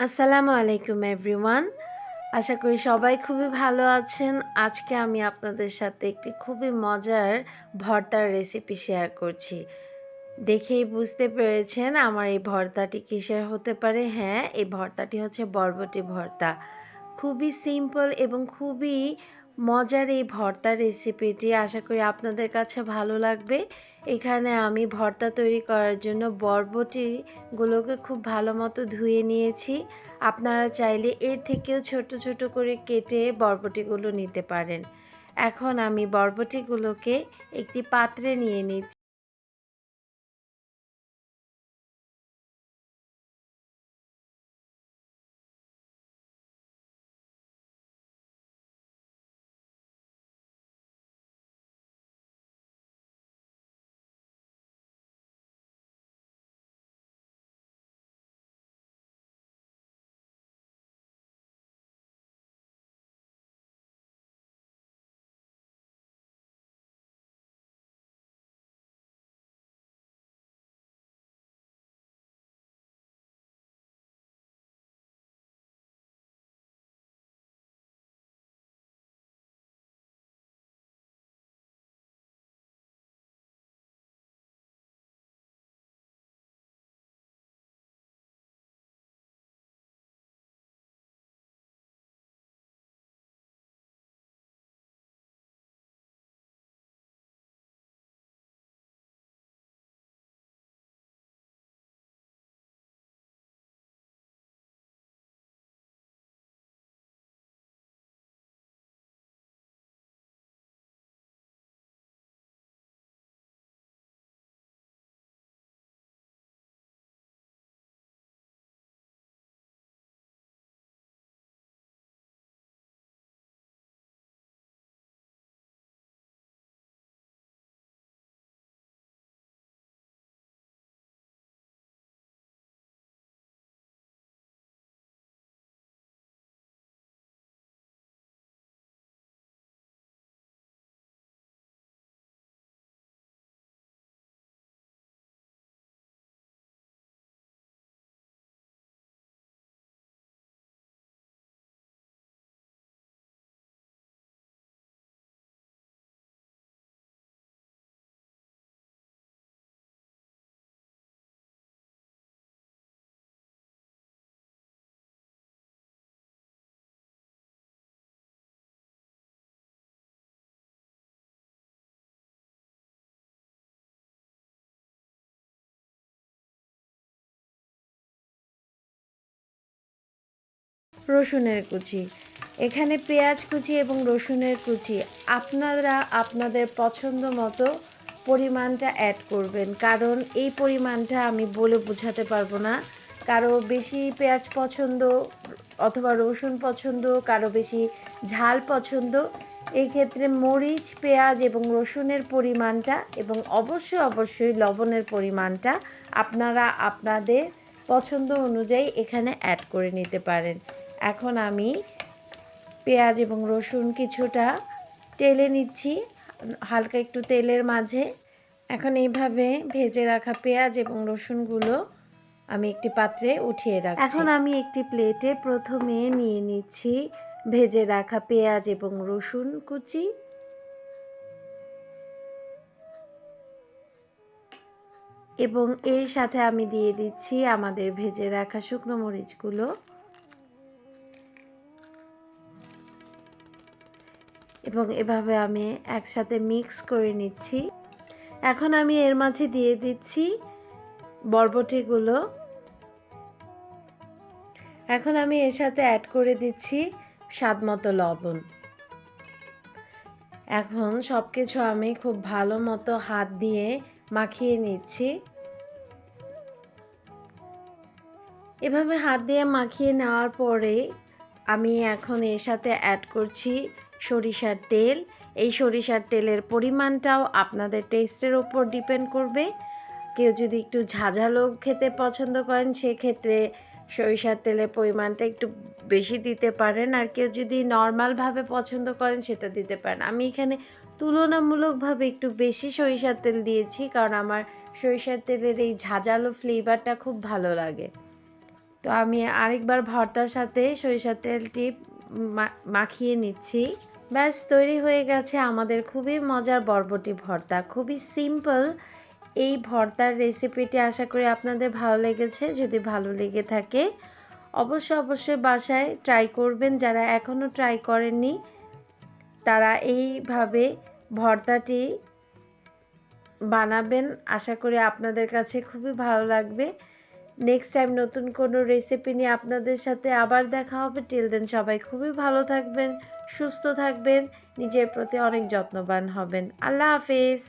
আসসালামু আলাইকুম এভরিওয়ান আশা করি সবাই খুবই ভালো আছেন। আজকে আমি আপনাদের সাথে একটি খুবই মজার ভর্তার রেসিপি শেয়ার করছি। দেখেই বুঝতে পেরেছেন আমার এই ভর্তাটি কিসের হতে পারে? হ্যাঁ এই ভর্তাটি হচ্ছে বরবটি ভর্তা। খুবই সিম্পল এবং খুবই মজার এই ভর্তার রেসিপিটি আশা করি আপনাদের কাছে ভালো লাগবে। এখানে আমি ভর্তা তৈরি করার জন্য বরবটিগুলোকে খুব ভালো মতো ধুয়ে নিয়েছি। আপনারা চাইলে এর থেকেও ছোট ছোট করে কেটে বরবটিগুলো নিতে পারেন। এখন আমি বরবটিগুলোকে একটি পাত্রে নিয়ে নিচ্ছি। রসুনের কুচি। এখানে পেঁয়াজ কুচি এবং রসুনের কুচি। আপনারা আপনাদের পছন্দ মতো পরিমাণটা অ্যাড করবেন। কারণ এই পরিমাণটা আমি বলে বোঝাতে পারব না। কারও বেশি পেঁয়াজ পছন্দ অথবা রসুন পছন্দ, কারও বেশি ঝাল পছন্দ, এই ক্ষেত্রে মরিচ, পেঁয়াজ এবং রসুনের পরিমাণটা এবং অবশ্যই অবশ্যই লবণের পরিমাণটা আপনারা আপনাদের পছন্দ অনুযায়ী এখানে অ্যাড করে নিতে পারেন। এখন আমি পেঁয়াজ এবং রসুন কিছুটা টেলে নিচ্ছি, হালকা একটু তেলের মাঝে। এখন এইভাবে ভেজে রাখা পেঁয়াজ এবং রসুনগুলো আমি একটি পাত্রে উঠিয়ে রাখছি। এখন আমি একটি প্লেটে প্রথমে নিয়ে নিচ্ছি ভেজে রাখা পেঁয়াজ এবং রসুন কুচি। এবং এর সাথে আমি দিয়ে দিচ্ছি আমাদের ভেজে রাখা শুকনো মরিচগুলো। এবং এভাবে আমি একসাথে মিক্স করে নিচ্ছি। এখন আমি এর মাঝে দিয়ে দিচ্ছি বরবটিগুলো। এখন আমি এর সাথে অ্যাড করে দিচ্ছি স্বাদ মতো লবণ। এখন সব কিছু আমি খুব ভালো মতো হাত দিয়ে মাখিয়ে নিচ্ছি। এভাবে হাত দিয়ে মাখিয়ে নেওয়ার পরে আমি এখন এর সাথে অ্যাড করছি সরিষার তেল। এই সরিষার তেলের পরিমাণটাও আপনাদের টেস্টের ওপর ডিপেন্ড করবে। কেউ যদি একটু ঝাঝালো খেতে পছন্দ করেন, সেক্ষেত্রে সরিষার তেলের পরিমাণটা একটু বেশি দিতে পারেন। আর কেউ যদি নর্মালভাবে পছন্দ করেন, সেটা দিতে পারেন। আমি এখানে তুলনামূলকভাবে একটু বেশি সরিষার তেল দিয়েছি, কারণ আমার সরিষার তেলের এই ঝাঁঝালো ফ্লেভারটা খুব ভালো লাগে। তো আমি আরেকবার ভর্তার সাথে সরিষার তেলটি মাখিয়ে নিচ্ছি। ব্যাস, তৈরি হয়ে গেছে আমাদের খুবই মজার বরবটি ভর্তা। খুবই সিম্পল এই ভর্তার রেসিপিটি আশা করি আপনাদের ভালো লেগেছে। যদি ভালো লেগে থাকে অবশ্যই অবশ্যই বাসায় ট্রাই করবেন। যারা এখনও ট্রাই করেননি, তারা এইভাবে ভর্তাটি বানাবেন। আশা করি আপনাদের কাছে খুবই ভালো লাগবে। নেক্সট টাইম নতুন কোনো রেসিপি নিয়ে আপনাদের সাথে আবার দেখা হবে। টিল দেন সবাই খুবই ভালো থাকবেন, সুস্থ থাকবেন, নিজের প্রতি অনেক যত্নবান হবেন। আল্লাহ হাফেজ।